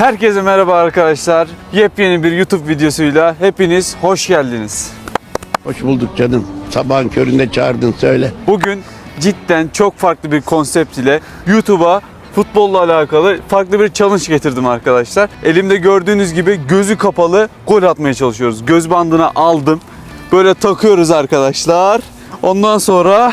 Herkese merhaba arkadaşlar. Yepyeni bir YouTube videosuyla hepiniz hoş geldiniz. Hoş bulduk canım. Sabahın köründe çağırdın söyle. Bugün cidden çok farklı bir konsept ile YouTube'a futbolla alakalı farklı bir challenge getirdim arkadaşlar. Elimde gördüğünüz gibi gözü kapalı gol atmaya çalışıyoruz. Göz bandına aldım. Böyle takıyoruz arkadaşlar. Ondan sonra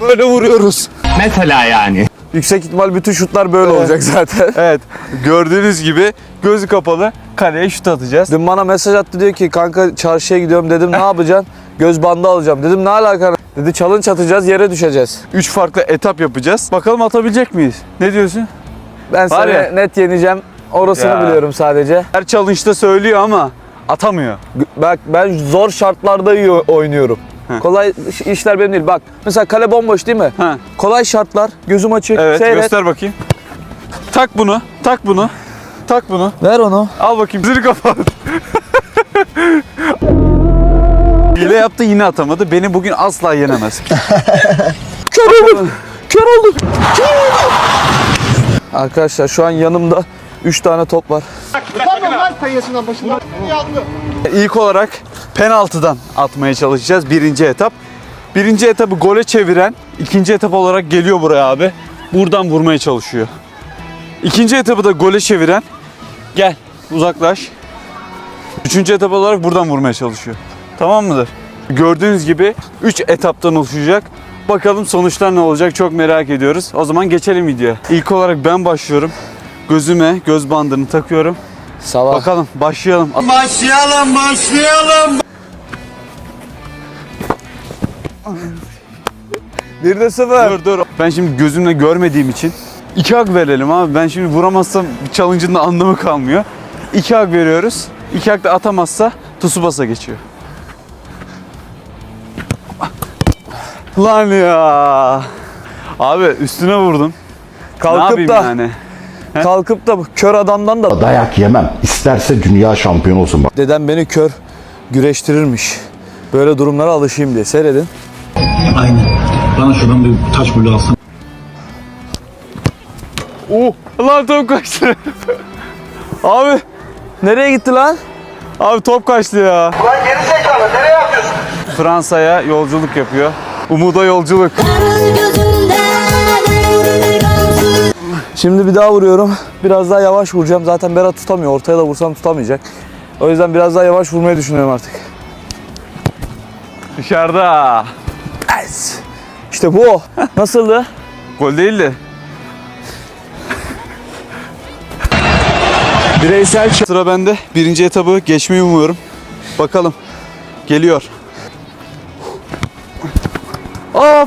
böyle vuruyoruz. Mesela yani. Yüksek ihtimal bütün şutlar böyle olacak zaten. Evet gördüğünüz gibi gözü kapalı kaleye şut atacağız. Dün bana mesaj attı diyor ki kanka çarşıya gidiyorum dedim ne yapacaksın? Göz bandı alacağım. Dedim ne alaka? Dedi challenge atacağız yere düşeceğiz. 3 farklı etap yapacağız. Bakalım atabilecek miyiz? Ne diyorsun? Ben Var seni ya. net yeneceğim. Orasını Ya. biliyorum sadece. Her challenge'da söylüyor ama atamıyor. Bak ben zor şartlarda oynuyorum. Kolay iş- işler benim değil. Bak mesela kale bomboş değil mi? Ha. Kolay şartlar, gözüm açık, Evet seyret. göster bakayım. Tak bunu, tak bunu. Tak bunu. Ver onu. Al bakayım zili kapat. Hile yaptı yine atamadı. Beni bugün asla yenemez. Kör olduk. Kör olduk. Kör olduk. Arkadaşlar şu an yanımda 3 tane top var. İlk olarak penaltıdan atmaya çalışacağız birinci etap. Birinci etabı gole çeviren ikinci etap olarak geliyor buraya abi. Buradan vurmaya çalışıyor. İkinci etabı da gole çeviren gel uzaklaş. Üçüncü etap olarak buradan vurmaya çalışıyor. Tamam mıdır? Gördüğünüz gibi 3 etaptan oluşacak. Bakalım sonuçlar ne olacak çok merak ediyoruz. O zaman geçelim videoya. İlk olarak ben başlıyorum. Gözüme göz bandını takıyorum. Sabah. Bakalım başlayalım. Başlayalım başlayalım. Bir de sıfır. Dur dur. Ben şimdi gözümle görmediğim için iki hak verelim abi. Ben şimdi vuramazsam challenge'ın da anlamı kalmıyor. İki hak veriyoruz. İki hak da atamazsa Tsubasa geçiyor. Lan ya. Abi üstüne vurdum. ne Kalkıp yapayım da yani? Kalkıp da kör adamdan da Dayak yemem. İsterse dünya şampiyonu olsun. Bak. dedem beni kör güreştirirmiş. Böyle durumlara alışayım diye seyredin. Aynen. Bana şuradan bir taş bulu alsana. Oh, lan top kaçtı. abi, Nereye gitti lan? abi top kaçtı ya. Lan geri zekalı nereye yapıyorsun? Fransa'ya yolculuk yapıyor. Umuda yolculuk. Şimdi bir daha vuruyorum. Biraz daha yavaş vuracağım. Zaten Berat tutamıyor. Ortaya da vursam tutamayacak. O yüzden biraz daha yavaş vurmayı düşünüyorum artık. Dışarıda. Yes. İşte bu. Nasıldı? Gol değildi. Bireysel Sıra bende. Birinci etabı geçmeyi umuyorum. Bakalım. Geliyor.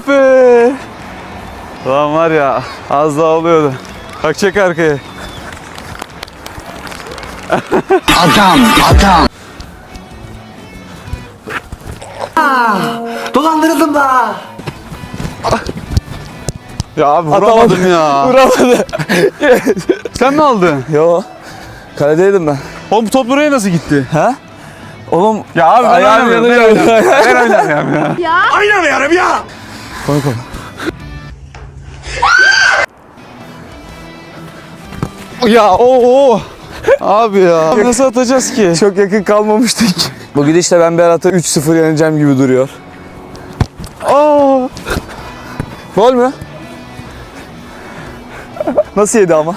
Be! Lan var ya az daha oluyordu. Bak çek arkaya. Adam adam. Ya abi vuramadım ya. Vuramadı. Sen mi aldın? Yo. Kaledeydim ben. Oğlum bu top buraya nasıl gitti? Ha? Oğlum Ya abi ben oynamıyorum. Ben oynamıyorum. Ben oynamıyorum ya. Oynamıyorum ya. koy koy. Ya o o. Abi ya. Nasıl atacağız ki? Çok yakın kalmamıştık. Bu gidişle ben Berat'ı 3-0 yeneceğim gibi duruyor. Aa. Gol mü? Nasıl yedi ama?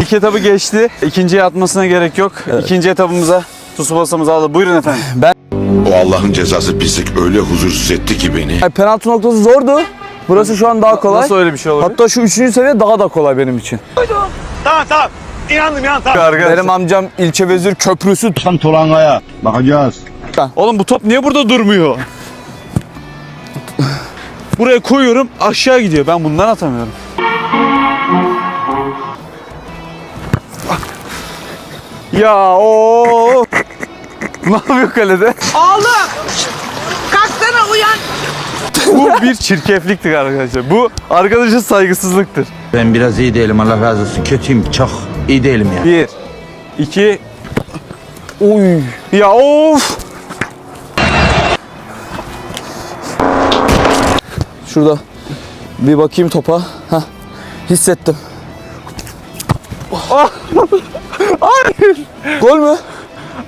İlk etabı geçti. İkinciye atmasına gerek yok. İkinci etabımıza Tsubasa'mızı aldı. Buyurun efendim. O Allah'ın cezası pislik öyle huzursuz etti ki beni. Ay, penaltı noktası zordu. Burası şu an daha kolay. Nasıl öyle bir şey olabilir? Hatta şu üçüncü seviye daha da kolay benim için. Arkadaşlar. Benim amcam ilçe vezir köprüsü. Tam Tolanga'ya. Bakacağız. Oğlum bu top niye burada durmuyor? Buraya koyuyorum aşağı gidiyor. Ben bundan atamıyorum. Ya o. ne yapıyor kalede? Oğlum! Kalksana uyan! Bu bir çirkefliktir arkadaşlar. Bu arkadaşın saygısızlıktır. Ben biraz iyi değilim Allah razı olsun. Kötüyüm çok. iyi değilim ya. Bir, iki, Oy. Ya of. Şurada bir bakayım topa. Heh. Hissettim. Hayır. Gol mü?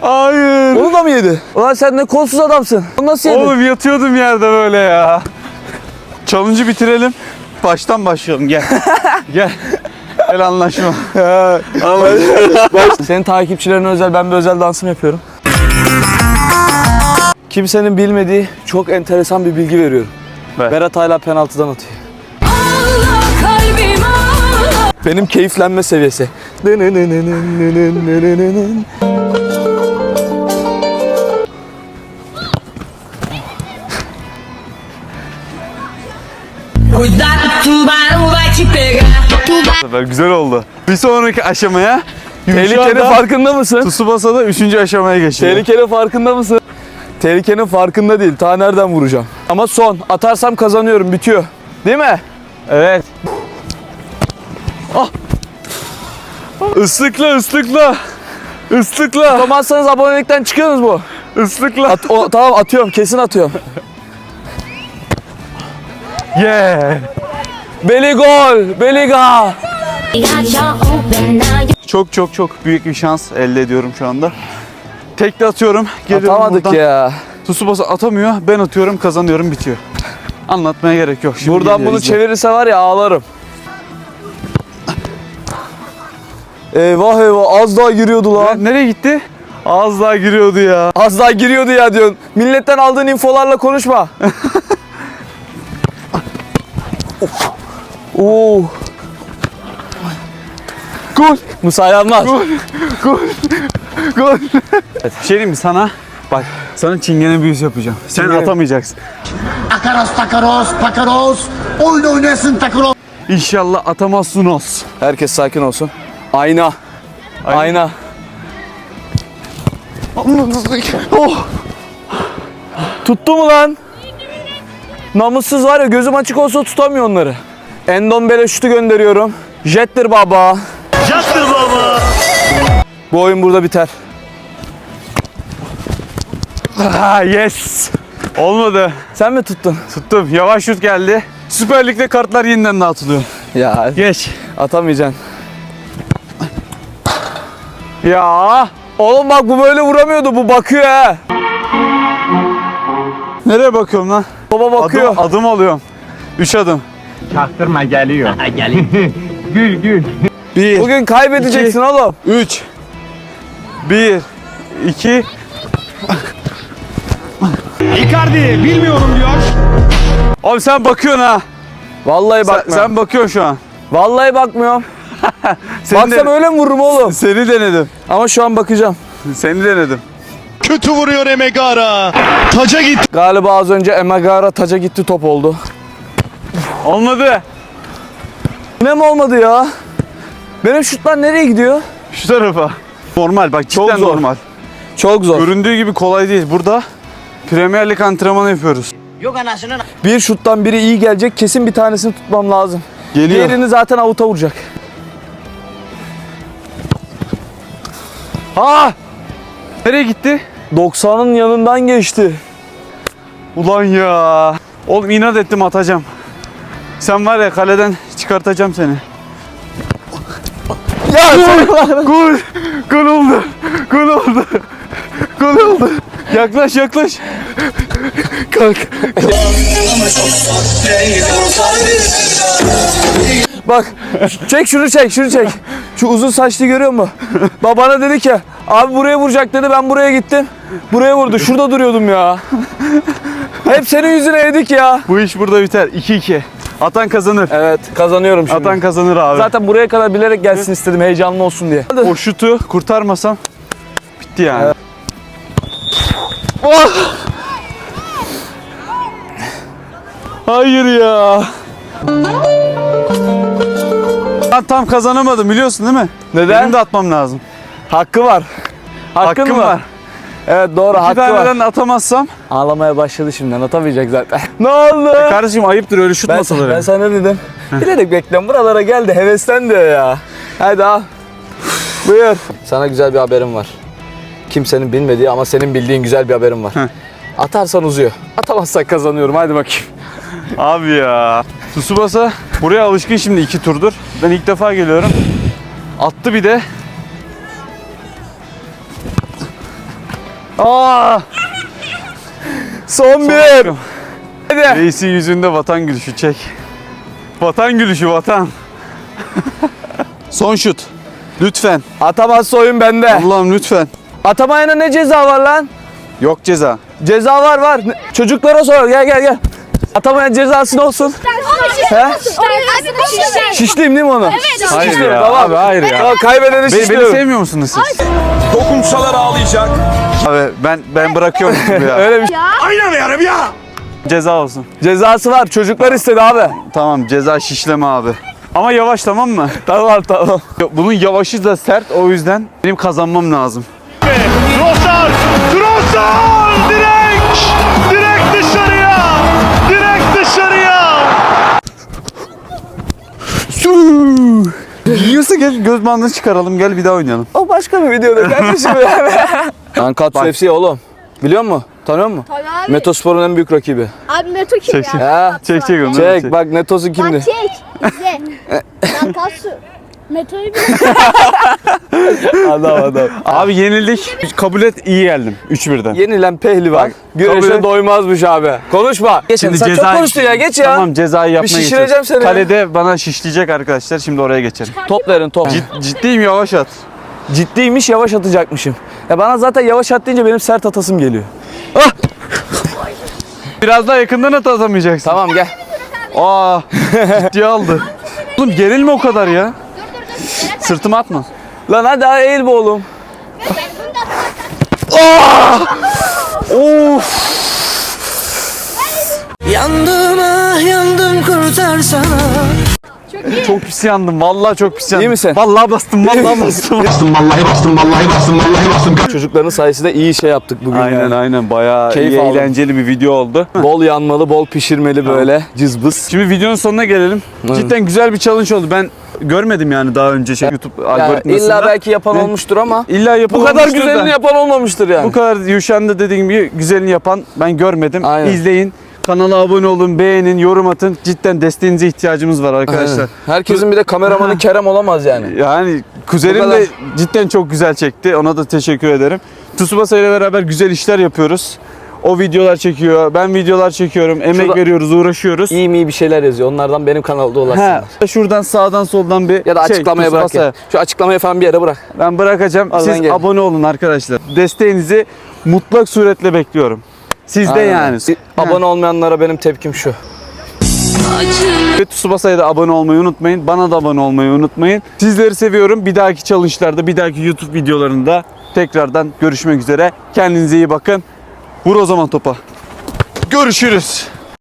Hayır. Onu da mı yedi? Ulan sen ne kolsuz adamsın. Onu nasıl yedin? Oğlum yatıyordum yerde böyle ya. Challenge'ı bitirelim. Baştan başlayalım gel. gel. Gel anlaşma. Senin takipçilerine özel ben bir özel dansım yapıyorum. Kimsenin bilmediği çok enteresan bir bilgi veriyorum. Ver. Berat hala penaltıdan atıyor. Benim keyiflenme seviyesi. Cuidado, tubarão vai te pegar. Bu sefer güzel oldu. Bir sonraki aşamaya Tehlikenin Yumuşağında farkında mısın? Tsubasa'da 3. aşamaya geçiyor. Tehlikenin farkında mısın? Tehlikenin farkında değil. Ta nereden vuracağım? Ama son. Atarsam kazanıyorum. Bitiyor. Değil mi? Evet. Ah. Islıkla ıslıkla. Islıkla. Atamazsanız abonelikten çıkıyorsunuz mu? Islıkla. At, o, tamam atıyorum. Kesin atıyorum. Yeah. Beli gol. Beliga. Çok çok çok büyük bir şans elde ediyorum şu anda. Tekli atıyorum. Geliyorum Atamadık buradan. ya. Tsubasa atamıyor. Ben atıyorum kazanıyorum bitiyor. Anlatmaya gerek yok. Şimdi Buradan bunu izle. çevirirse var ya ağlarım. Eyvah eyvah az daha giriyordu lan. Ne- Nereye gitti? Az daha giriyordu ya. Az daha giriyordu ya diyorsun. Milletten aldığın infolarla konuşma. Oo. Gol. Musa yanmaz. Gol. Gol. Gol. Evet, bir şey diyeyim mi sana? Bak sana çingene büyüsü yapacağım. Sen Çingene- atamayacaksın. Akaros takaros pakaros. Oyun oynasın takaros. İnşallah atamazsınız. Herkes sakin olsun. Ayna. Ayna. Oh. Tuttu mu lan? Namussuz var ya gözüm açık olsa tutamıyor onları. Endombele şutu gönderiyorum. Jettir baba. Jettir baba. Bu oyun burada biter. Ah, yes. Olmadı. Sen mi tuttun? Tuttum. Yavaş şut geldi. Süper Lig'de kartlar yeniden dağıtılıyor. Ya Geç. atamayacaksın. Ya. Oğlum bak bu böyle vuramıyordu. Bu bakıyor ha. Nereye bakıyorum lan? Baba bakıyor. Adım, adım alıyorum. Üç adım. Çaktırma geliyor. gül gül. Bir, Bugün kaybedeceksin oğlum. üç. Bir, iki. Icardi bilmiyorum diyor. Abi sen bakıyorsun ha. Vallahi Sen, bakmıyorum. sen bakıyorsun şu an. Vallahi bakmıyorum. Seni, Baksam öyle mi vururum oğlum? seni denedim. Ama şu an bakacağım. Seni denedim. Kötü vuruyor Emegara. Taca gitti. Galiba az önce Emagara taca gitti top oldu. Olmadı. Yine mi olmadı ya? Benim şutlar nereye gidiyor? Şu tarafa. Normal bak Çok cidden zor. normal. Çok zor. Göründüğü gibi kolay değil. Burada Premier Lig antrenmanı yapıyoruz. Bir şuttan biri iyi gelecek. Kesin bir tanesini tutmam lazım. Geliyor. Diğerini zaten avuta vuracak. Ha! Nereye gitti? 90'ın yanından geçti. Ulan ya. Oğlum inat ettim atacağım. Sen var ya kaleden çıkartacağım seni. Ya Gol! Gol! Gol oldu! Gol oldu! Gol oldu! Yaklaş yaklaş! Kalk! Bak çek şunu çek şunu çek. Şu uzun saçlı görüyor musun? Babana dedi ki abi buraya vuracak dedi ben buraya gittim. Buraya vurdu şurada duruyordum ya. Hep senin yüzüne yedik ya. Bu iş burada biter. 2-2. Atan kazanır. Evet kazanıyorum şimdi. Atan kazanır abi. Zaten buraya kadar bilerek gelsin istedim heyecanlı olsun diye. o şutu kurtarmasam bitti yani. Evet. Oh! Hayır ya. Ben tam kazanamadım biliyorsun değil mi? Neden? Benim de atmam lazım. Hakkı var. Hakkın Hakkım mı? var. Evet doğru İki hakkı var. taneden de atamazsam. Ağlamaya başladı şimdiden atamayacak zaten. ne oldu? Kardeşim ayıptır öyle şut ben, masaları. ben sana ne dedim? Bilerek bekliyorum buralara geldi hevesten diyor ya. Hadi al. Buyur. Sana güzel bir haberim var. Kimsenin bilmediği ama senin bildiğin güzel bir haberim var. Atarsan uzuyor. Atamazsak kazanıyorum hadi bakayım. Abi ya. Tsubasa buraya alışkın şimdi iki turdur. Ben ilk defa geliyorum. Attı bir de. Aa! Son bir. Hadi. Reisin yüzünde vatan gülüşü çek. Vatan gülüşü vatan. Son şut. Lütfen. Atamazsa oyun bende. Allah'ım lütfen. Atamayana ne ceza var lan? Yok ceza. Ceza var var. Çocuklara sor. Gel gel gel. Atamayan cezası ne olsun? He? Şişliyim değil mi onu? Hayır Şişliyorum, ya. tamam. Abi hayır ya. Tamam kaybedeni Beni, beni şişliyorum. sevmiyor musunuz siz? Dokunsalar ağlayacak. Abi ben ben bırakıyorum sizi ya. Öyle bir şey. Ceza olsun. Cezası var. Çocuklar istedi abi. Tamam ceza şişleme abi. Ama yavaş tamam mı? Tamam tamam. Bunun yavaşı da sert o yüzden benim kazanmam lazım. Trossard! Trossard! Direkt Yiyorsa gel göz bandını çıkaralım gel bir daha oynayalım. O başka bir videoda kardeşim. Ankatsu FC oğlum. Biliyor musun? Tanıyor musun? Tabii abi. Metospor'un en büyük rakibi. Abi Meto kim Çek, çek. ya? Ha? Çek çek onu. Çek bak Netos'un kimdi? Bak çek. İzle. Lan Meto'yu bir adam adam. Abi yenildik. Kabul et iyi geldim 3-1'den. Yenilen pehlivan. Bak, kabul Güreşe et. doymazmış abi. Konuşma. Geç sen çok konuştun ya geç ya. Tamam cezayı yapmaya şişireceğim geçiyoruz. seni. Kalede bana şişleyecek arkadaşlar şimdi oraya geçelim. Top verin top. Cid- ciddiyim yavaş at. Ciddiymiş yavaş atacakmışım. Ya bana zaten yavaş at deyince benim sert atasım geliyor. Biraz daha yakından at atamayacaksın. Tamam gel. Aa ciddiye aldı. Oğlum gerilme o kadar ya. Sırtıma atma. Lan hadi eğil be oğlum. Of. Yandım ah yandım kurtarsana Çok pis yandım. Vallahi çok pis yandım. İyi misin? Vallahi bastım. Vallahi bastım. Bastım vallahi bastım vallahi bastım vallahi bastım. Çocukların sayesinde iyi şey yaptık bugün aynen yani. aynen. Bayağı Keyif iyi, aldım. eğlenceli bir video oldu. Bol yanmalı, bol pişirmeli böyle cızbız. Şimdi videonun sonuna gelelim. Cidden güzel bir challenge oldu. Ben görmedim yani daha önce şey YouTube Ya algoritmasında. illa belki yapan Ne? olmuştur ama İlla yapan bu kadar olmuştur da. güzelini yapan olmamıştır yani. Bu kadar Yuşan'da dediğim gibi güzelini yapan ben görmedim. Aynen. İzleyin. Kanala abone olun, beğenin, yorum atın. Cidden desteğinize ihtiyacımız var arkadaşlar. Herkesin bir de kameramanı Kerem olamaz yani. Yani kuzenim de cidden çok güzel çekti. Ona da teşekkür ederim. Tsubasa ile beraber güzel işler yapıyoruz. O videolar çekiyor, ben videolar çekiyorum, emek Şurada- veriyoruz, uğraşıyoruz. İyi mi iyi bir şeyler yazıyor. Onlardan benim kanalda ulaşsınlar. Ha, şuradan sağdan soldan bir Ya da şey, açıklamaya bırak ya. Şu açıklamayı falan bir yere bırak. Ben bırakacağım. Siz gelin. abone olun arkadaşlar. Desteğinizi mutlak suretle bekliyorum. Sizde Aynen. yani. Abone olmayanlara benim tepkim şu. Ve Tsubasa'ya da abone olmayı unutmayın. Bana da abone olmayı unutmayın. Sizleri seviyorum. Bir dahaki challenge'larda, bir dahaki YouTube videolarında tekrardan görüşmek üzere. Kendinize iyi bakın. Vur o zaman topa. Görüşürüz.